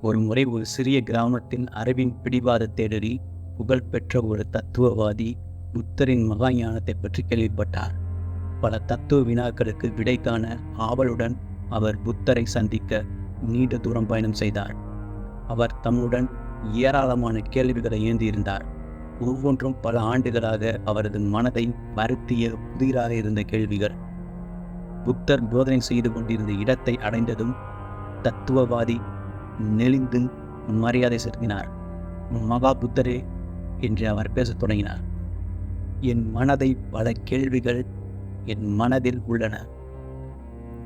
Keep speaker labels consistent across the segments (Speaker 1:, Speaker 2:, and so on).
Speaker 1: ஒரு முறை ஒரு சிறிய கிராமத்தில் அறிவின் பிடிவாத தேடறி புகழ்பெற்ற ஒரு தத்துவவாதி புத்தரின் மகா ஞானத்தை பற்றி கேள்விப்பட்டார். பல தத்துவ வினாக்களுக்கு விடை காண ஆவலுடன் அவர் புத்தரை சந்திக்க நீண்ட தூரம் பயணம் செய்தார். அவர் தம்முடன் ஏராளமான கேள்விகளை ஏந்தியிருந்தார். ஒவ்வொன்றும் பல ஆண்டுகளாக அவரது மனதை வருத்திய புதிராக இருந்த கேள்விகள். புத்தர் போதனை செய்து கொண்டிருந்த இடத்தை அடைந்ததும் தத்துவவாதி நெளிந்து மரியாதை செலுத்தினார். மகா புத்தரே என்று அவர் பேசத் தொடங்கினார். என் மனதை பல கேள்விகள் என் மனதில் உள்ளன.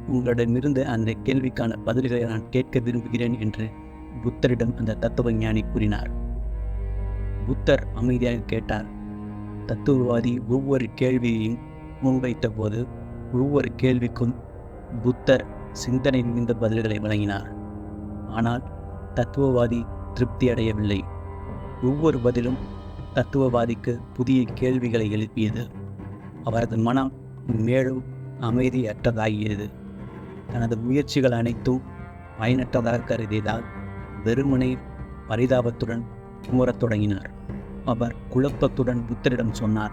Speaker 1: உங்களிடமிருந்து அந்த கேள்விக்கான பதில்களை நான் கேட்க விரும்புகிறேன் என்று புத்தரிடம் அந்த தத்துவ ஞானி கூறினார். புத்தர் அமைதியாக கேட்டார் தத்துவவாதி ஒவ்வொரு கேள்வியையும் முன்வைத்த போது ஒவ்வொரு கேள்விக்கும் புத்தர் சிந்தனை மிகுந்த பதில்களை வழங்கினார். ஆனால் தத்துவவாதி திருப்தி அடையவில்லை. ஒவ்வொரு பதிலும் தத்துவவாதிக்கு புதிய கேள்விகளை எழுப்பியது. அவரது மனம் மேலும் அமைதியற்றதாகியது. தனது முயற்சிகள் அனைத்தும் பயனற்றதாக கருதியதால் வெறுமனே பரிதாபத்துடன் கூறத் தொடங்கினார். அவர் குழப்பத்துடன் புத்தரிடம் சொன்னார்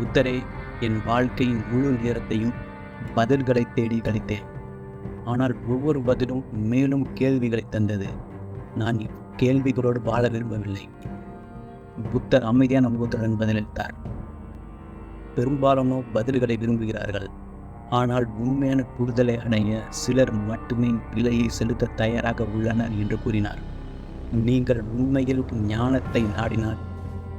Speaker 1: புத்தரே என் வாழ்க்கையின் முழு நேரத்தையும் பதில்களை தேடி கழித்தேன். ஆனால் ஒவ்வொரு பதிலும் மேலும் கேள்விகளை தந்தது. நான் கேள்விகளோடு வாழ விரும்பவில்லை. புத்தர் அமைதியான முகத்துடன் பதிலளித்தார். பெரும்பாலானோ பதில்களை விரும்புகிறார்கள். ஆனால் உண்மையான புரிதலை அடைய சிலர் மட்டுமே விலையை செலுத்த தயாராக உள்ளனர் என்று கூறினார். நீங்கள் உண்மையில் ஞானத்தை நாடினால்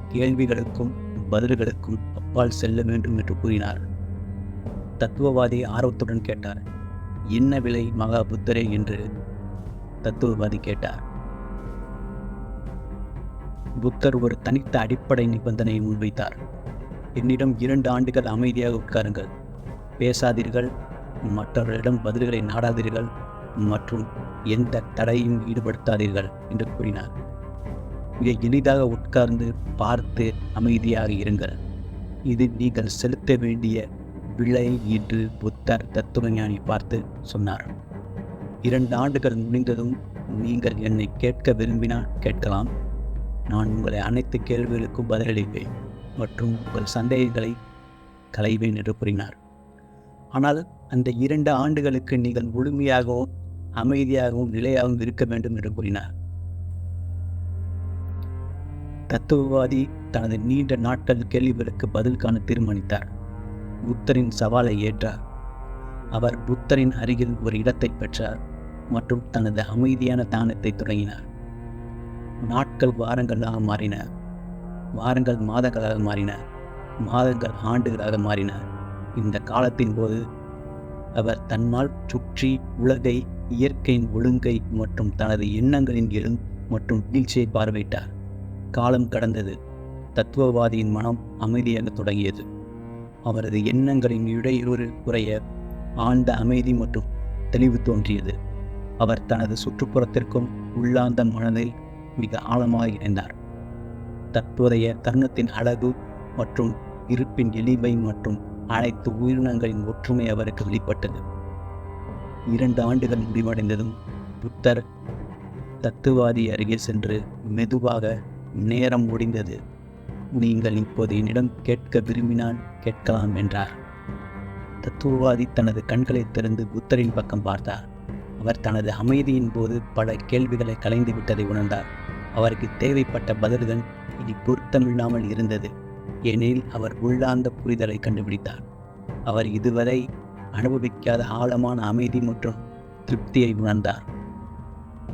Speaker 1: கேள்விகளுக்கும் பதில்களுக்கும் அப்பால் செல்ல வேண்டும் என்று கூறினார். தத்துவவாதி ஆர்வத்துடன் கேட்டார். என்ன விலை மகா புத்தரே என்று தத்துவவாதி கேட்டார். புத்தர் ஒரு தனித்த அடிப்படை நிபந்தனையை முன்வைத்தார். என்னிடம் இரண்டு ஆண்டுகள் அமைதியாக உட்காருங்கள். பேசாதீர்கள் மற்றவர்களிடம் பதில்களை நாடாதீர்கள் மற்றும் எந்த தடையும் ஈடுபடுத்தாதீர்கள் என்று கூறினார். மிக எளிதாக உட்கார்ந்து பார்த்து அமைதியாக இருங்கள். இது நீங்கள் செலுத்த வேண்டிய விலை என்று புத்தர் தத்துவஞானி பார்த்து சொன்னார். இரண்டு ஆண்டுகள் முடிந்ததும் நீங்கள் என்னை கேட்க விரும்பினால் கேட்கலாம். நான் உங்களை அனைத்து கேள்விகளுக்கும் பதிலளிப்பேன் மற்றும் உங்கள் சந்தேகங்களை களைவேன் என்று கூறினார். ஆனால் அந்த இரண்டு ஆண்டுகளுக்கு நீங்கள் முழுமையாகவும் அமைதியாகவும் நிலையாகவும் இருக்க வேண்டும் என்று கூறினார். தத்துவவாதி தனது நீண்ட நாட்கள் கேள்விகளுக்கு பதில் காண தீர்மானித்தார். புத்தரின் சவாலை ஏற்றார். அவர் புத்தரின் அருகில் ஒரு இடத்தை பெற்றார் மற்றும் தனது அமைதியான தானத்தை தொடங்கினார். நாட்கள் வாரங்களாக மாறின. வாரங்கள் மாதங்களாக மாறின. மாதங்கள் ஆண்டுகளாக மாறின. இந்த காலத்தின் போது அவர் தன்னால் சுற்றி உலகை இயற்கையின் ஒழுங்கை மற்றும் தனது எண்ணங்களின் எழும் மற்றும் வீழ்ச்சியை பார்வையிட்டார். காலம் கடந்தது. தத்துவவாதியின் மனம் அமைதியாக தொடங்கியது. அவரது எண்ணங்களின் இடையூறு குறைய ஆழ்ந்த அமைதி மற்றும் தெளிவு தோன்றியது. அவர் தனது சுற்றுப்புறத்திற்கும் உள்ளார்ந்த மனதில் மிக ஆழமாக இணைந்தார். தற்போதைய தருணத்தின் அழகு மற்றும் இருப்பின் எளிமை மற்றும் அனைத்து உயிரினங்களின் ஒற்றுமை அவருக்கு வெளிப்பட்டது. இரண்டு ஆண்டுகள் முடிவடைந்ததும் புத்தர் தத்துவாதி அருகே சென்று மெதுவாக நேரம் முடிந்தது நீங்கள் இப்போது என்னிடம் கேட்க விரும்பினால் கேட்கலாம் என்றார். தத்துவவாதி தனது கண்களை திறந்து புத்தரின் பக்கம் பார்த்தார். அவர் தனது அமைதியின் போது பல கேள்விகளை கலைந்து விட்டதை உணர்ந்தார். அவருக்கு தேவைப்பட்ட பதில்கள் இனி பொருத்தமில்லாமல் இருந்தது. ஏனெனில் அவர் உள்ளார்ந்த புரிதலை கண்டுபிடித்தார். அவர் இதுவரை அனுபவிக்காத ஆழமான அமைதி மற்றும் திருப்தியை உணர்ந்தார்.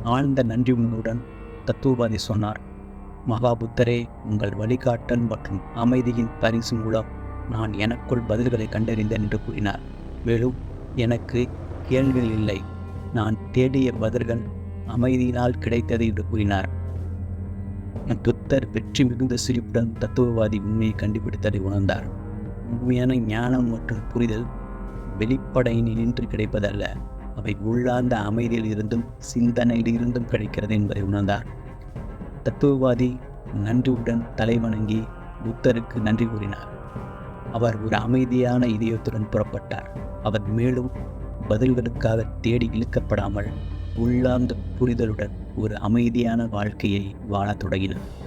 Speaker 1: ஆழ்ந்த நன்றி உணர்வுடன் தத்துவவாதி சொன்னார். மகாபுத்தரே உங்கள் வழிகாட்டல் மற்றும் அமைதியின் பரிசு மூலம் நான் எனக்குள் பதில்களை கண்டறிந்தேன் என்று கூறினார். மேலும் எனக்கு கேள்விகள் இல்லை. நான் தேடிய பதில்கள் அமைதியினால் கிடைத்தது என்று கூறினார். துத்தர் வெற்றி மிகுந்த சிரிப்புடன் தத்துவவாதி உண்மையை கண்டுபிடித்ததை உணர்ந்தார். உண்மையான ஞானம் மற்றும் புரிதல் வெளிப்படையினில் நின்று கிடைப்பதல்ல. அவை உள்ளார்ந்த அமைதியில் இருந்தும் சிந்தனையில் இருந்தும் கிடைக்கிறது என்பதை உணர்ந்தார். தத்துவவாதி நன்றியுடன் தலைவணங்கி புத்தருக்கு நன்றி கூறினார். அவர் ஒரு அமைதியான இதயத்துடன் புறப்பட்டார். அவர் மேலும் பதில்களுக்காக தேடி இழுக்கப்படாமல் உள்ளார்ந்த புரிதலுடன் ஒரு அமைதியான வாழ்க்கையை வாழத் தொடங்கினார்.